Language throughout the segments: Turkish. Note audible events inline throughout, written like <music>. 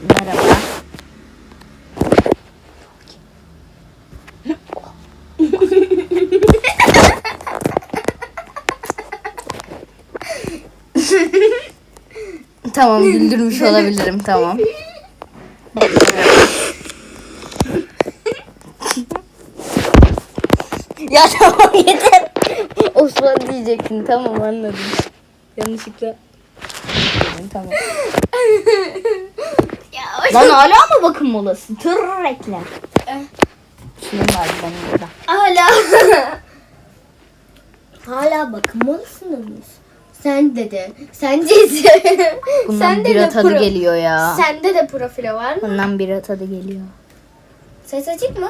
Merhaba. <laughs> tamam güldürmüş olabilirim tamam. <laughs> ya tamam yeter. Osman diyecektin tamam anladım. Yanlışlıkla. Tamam. <laughs> Ya, Lan hala mı bakım molası? Tır reklam. Şunun var benim burada. Hala. <laughs> Hala bakmalısınız mıyız? Sen dedi. Sence de. Bundan Sende bira de tadı pro- geliyor ya. Sende de profilo var mı? Bundan bira tadı geliyor. Ses açık mı?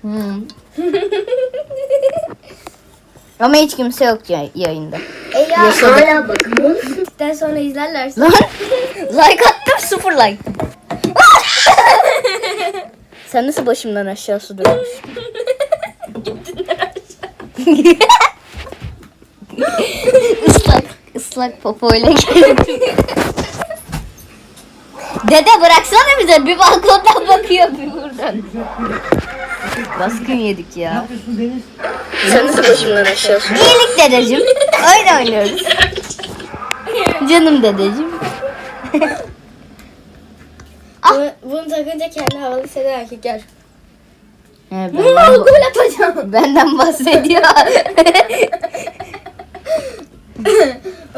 Hmm. <laughs> Ama hiç kimse yok ya- yayında. E ya Yaşadık. hala bakmalısın. Gittikten sonra izlerlerse. Lan like attım sıfır like. <laughs> Sen nasıl başımdan aşağı su dökmüşsün? Islak, ıslak popoyla geldim. Dede bıraksana bize bir balkondan bakıyor bir buradan. Baskın yedik ya. Sen nasıl başımdan aşağı su İyilik dedeciğim. Oyun oynuyoruz. Canım dedeciğim. Bunu, bunu takınca kendi havalı hisseden erkekler. He, Bunu benden, gol atacağım. benden bahsediyor. <laughs>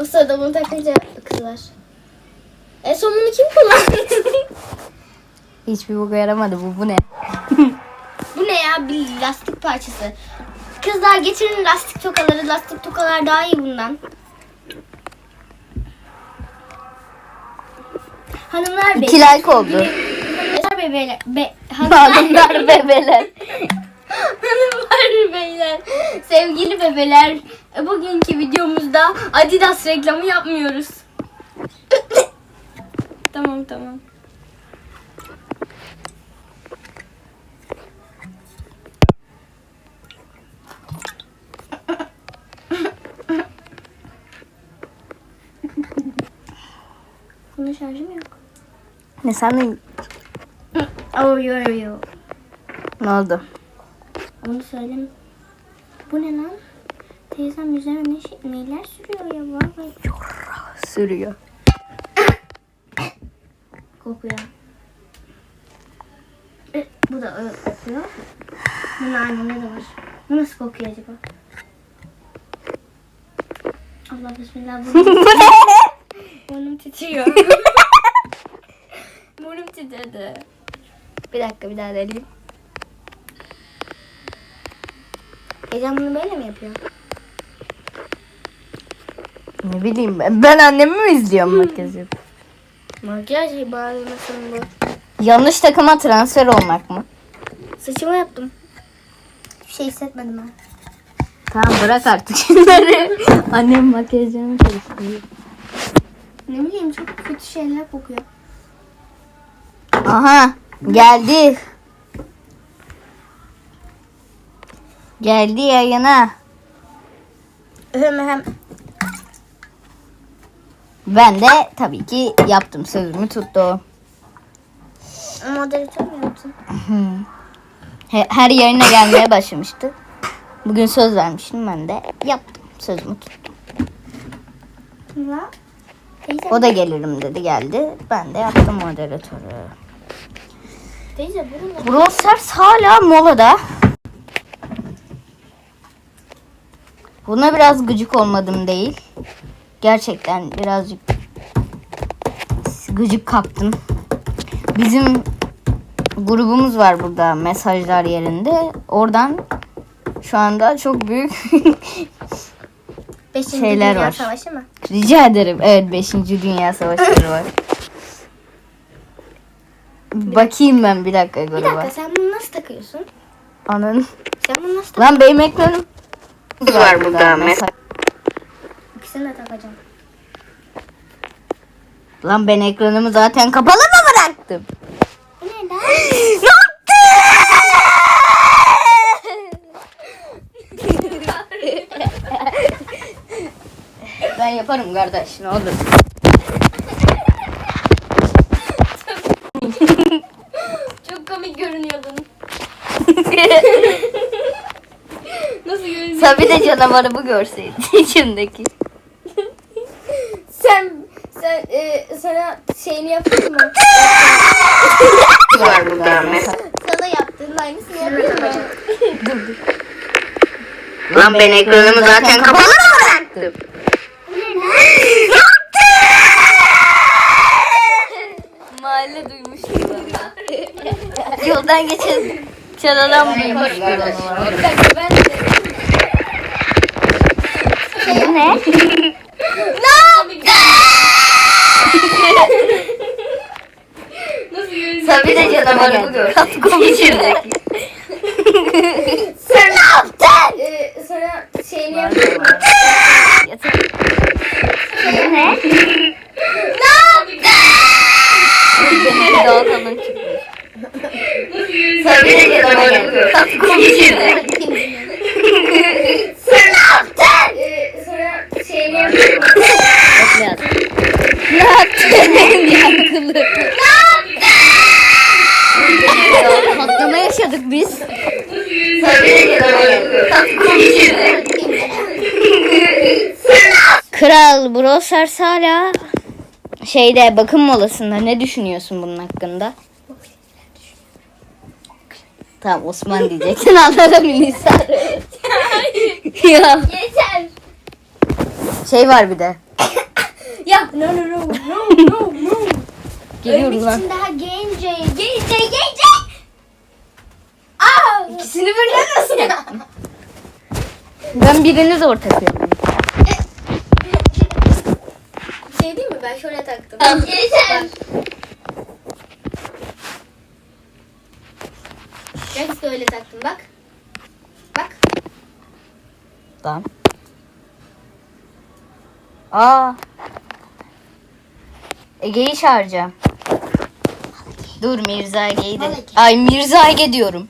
o sırada bunu takınca kızlar. En son bunu kim kullandı? Hiçbir boka yaramadı bu. Bu ne? Bir lastik parçası. Kızlar getirin lastik tokaları. Lastik tokalar daha iyi bundan. Hanımlar bey. İki like oldu. Hanımlar bebeler. Be, hanımlar, Hanımlar bebeler. <laughs> hanımlar beyler. Sevgili bebeler. Bugünkü videomuzda Adidas reklamı yapmıyoruz. <laughs> tamam tamam. Bunun şarjım yok. Ne sandın? Oh yo yo yo. Ne oldu? Onu söyleme. Bu ne lan? Teyzem üzerine ne şey, neler sürüyor ya vallahi Sürüyor. kokuyor. E, bu da öyle kokuyor. Bunun annemde de var. Bu nasıl kokuyor acaba? Allah bismillah <laughs> burnum, burnum titriyor. <laughs> burnum titredi. Bir dakika bir daha deneyeyim. Teyzem bunu böyle mi yapıyor? Ne bileyim ben. Ben annemi mi izliyorum makyaj yapıp? Makyaj ibaresinin bu. Yanlış takıma transfer olmak mı? Saçımı yaptım. Hiçbir şey hissetmedim ben. Tamam bırak artık <laughs> şunları. <laughs> Annem makyajlarını karıştırıyor. Ne bileyim çok kötü şeyler kokuyor. Aha geldi. Geldi yayına. Hem hem Ben de tabii ki yaptım sözümü tuttu. moderatör mü yaptın? He- Her yayına gelmeye başlamıştı. Bugün söz vermiştim ben de yaptım sözümü tuttum. La. Teyze, O da gelirim dedi geldi. Ben de yaptım moderatörü. teyze bunu Brawl Stars hala molada. Buna biraz gıcık olmadım değil. Gerçekten birazcık gıcık kaptım. Bizim grubumuz var burada mesajlar yerinde. Oradan şu anda çok büyük <laughs> şeyler Dünya var. Savaşı mı? Rica ederim. Evet 5. Dünya Savaşları var. Bakayım ben bir dakika Bir gruba. dakika sen bunu nasıl takıyorsun? Ananın. Sen bunu nasıl tak? Lan benim ekranım var burada mesela. İkisini de takacağım. Lan ben ekranımı zaten kapalı mı bıraktım? Bu ne lan? <gasps> ne ben yaparım kardeş ne olur. Çok komik görünüyordun. <laughs> Nasıl görünüyor? Tabii de canavarı bu görseydi <laughs> içindeki. Sen sen e, sana şeyini yapayım mı? Var. Sana yaptığın aynısını yapayım mı? Lan ben ekranımı zaten kapalı çanadan duymuştu valla. Bir dakika ben de. Bu ne? Nasıl görünüyor? De bu görseydi içindeki. Sen ne yaptın? E, sana şeyini mı? Bu ne? Daha kalın çıkmış. Tabii de Sen ne yaptın? E, sana şeyini yapayım mı? Ne yaptın? Yankılı. Patlama yaşadık biz. Kral Brawl Stars hala şeyde bakım molasında. Ne düşünüyorsun bunun hakkında? Tamam Osman diyeceksin <laughs> anladım Nisa. ya Yeter. şey var bir de. <coughs> Ya no no no no no no. Geliyorum Ölmek lan. için daha gence, gence, gence. Aa! İkisini birden nasıl yaptın? Ben birini zor takıyorum. Şey değil mi? Ben şöyle taktım. Yeter. Taktım bak. Bak. Tamam. Aa. Ege'yi çağıracağım. Dur Mirza Ege'yi de. Ay Mirza Ege diyorum.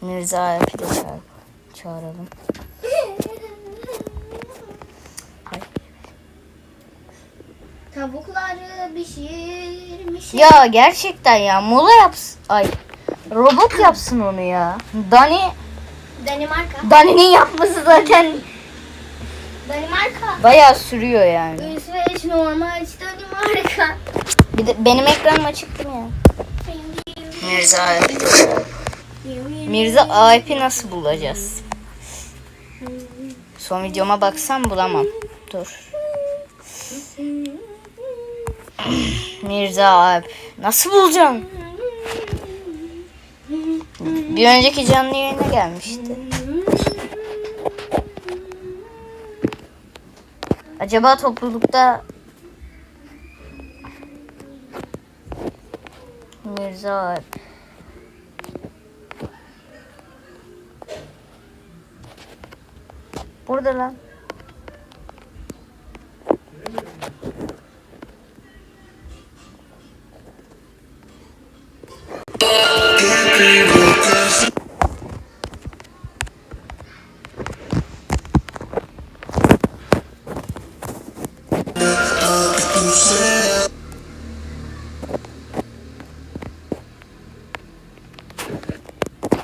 Mirza Ege'yi de çağır. Çağıralım. Ay. Tavukları pişirmiş. Ya gerçekten ya mola yapsın. Ay. Robot yapsın onu ya. Dani Danimarka. Dani'nin yapması zaten Danimarka. bayağı sürüyor yani. İsveç, Norveç, Danimarka. Bir de benim ekranım açıktı mı ya? Mirza Alp. Mirza Alp'i nasıl bulacağız? Son videoma baksam bulamam. Dur. Mirza Alp. Nasıl bulacağım? Bir önceki canlı yayına gelmişti. Acaba toplulukta Mirza Alp. Burada lan.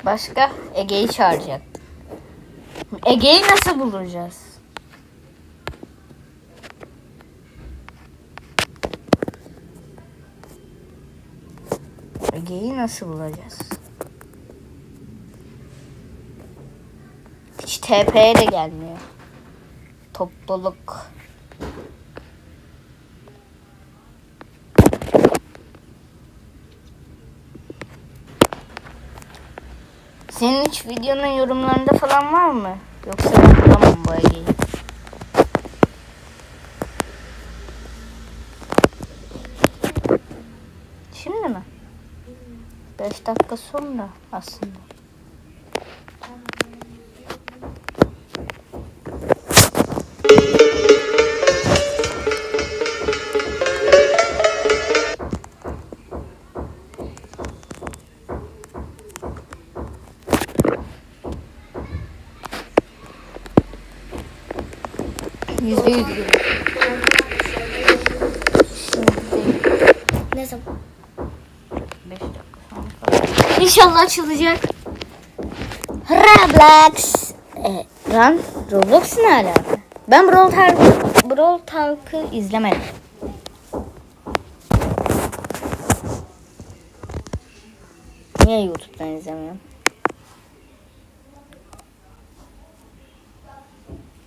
Başka? Ege'yi çağıracak. Ege'yi nasıl bulacağız? Ege'yi nasıl bulacağız? Hiç TP'ye de gelmiyor. Topluluk. Senin hiç videonun yorumlarında falan var mı? Yoksa ben bulamam bu Ege'yi. Şimdi mi? 5 dakika sonra aslında. 5 dakika sonra. İnşallah açılacak. Roblox. E, lan Roblox ne alaka? Ben Brawl Talk, Brawl Talk'ı izlemedim. Niye YouTube'dan izlemiyorum?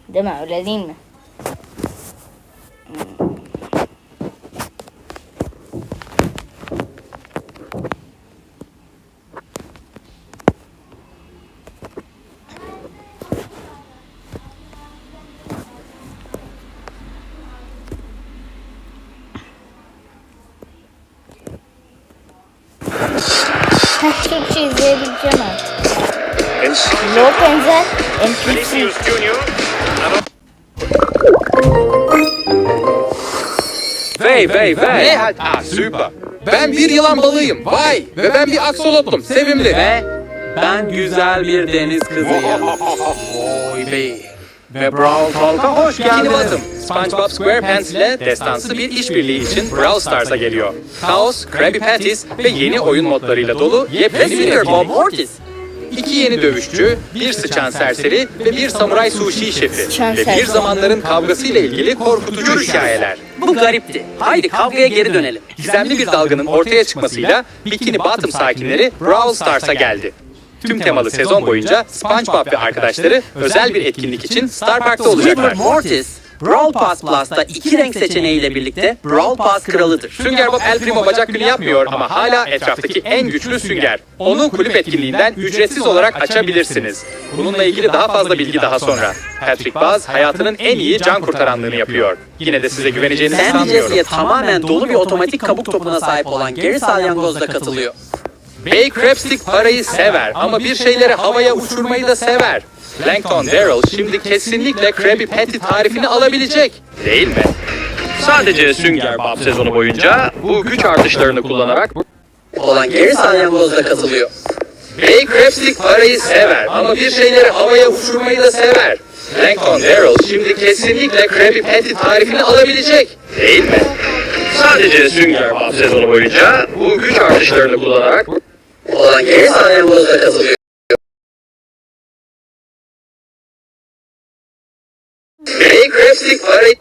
Değil mi? Öyle değil mi? Enzel, NPC. Vinicius Junior. Vey vey vey. Ne? Aa, süper. Ben bir yılan balığıyım. Vay. Ve ben bir aksolotlum. Sevimli. Ve ben güzel bir deniz kızıyım. Oy bey. Ve Brawl Talk'a hoş geldiniz. SpongeBob SquarePants ile destansı bir işbirliği için Brawl Stars'a geliyor. Kaos, Krabby Patties ve yeni oyun modlarıyla dolu yepyeni bir etkinlik. Mortis. İki yeni dövüşçü, bir sıçan serseri ve bir samuray sushi şefi. Ve bir zamanların kavgasıyla ilgili korkutucu hikayeler. Bu garipti. Haydi kavgaya geri dönelim. Gizemli bir dalganın ortaya çıkmasıyla Bikini Bottom sakinleri Brawl Stars'a geldi. Tüm temalı sezon boyunca SpongeBob ve arkadaşları özel bir etkinlik için Star Park'ta olacaklar. Mortis, Brawl Pass Plus'ta iki renk seçeneğiyle birlikte Brawl Pass kralıdır. Sünger Bob El Primo bacak günü yapmıyor ama hala etraftaki en güçlü sünger. Onu kulüp etkinliğinden ücretsiz olarak açabilirsiniz. Bununla ilgili daha fazla bilgi daha sonra. Patrick Baz hayatının en iyi can kurtaranlığını yapıyor. Yine de size güveneceğinizi Sandy sanmıyorum. Jesse'ye tamamen dolu bir otomatik kabuk topuna sahip olan Gary Salyangoz da katılıyor. Bay Crabstick parayı sever ama bir şeyleri havaya uçurmayı da sever. Plankton Daryl şimdi kesinlikle Krabby Patty tarifini alabilecek. Değil mi? Sadece Sünger Bob sezonu boyunca bu güç artışlarını kullanarak Olan Gary Salyangoz da katılıyor. Bay Crabstick parayı sever ama bir şeyleri havaya uçurmayı da sever. Plankton Daryl şimdi kesinlikle Krabby Patty tarifini alabilecek. Değil mi? Sadece Sünger Bob sezonu boyunca bu güç artışlarını kullanarak Olan Gary Salyangoz da katılıyor. Bay Crabstick parayı...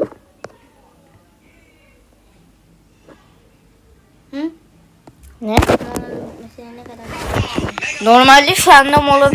Ne? Mesela ne kadar? Normalde şu anda mola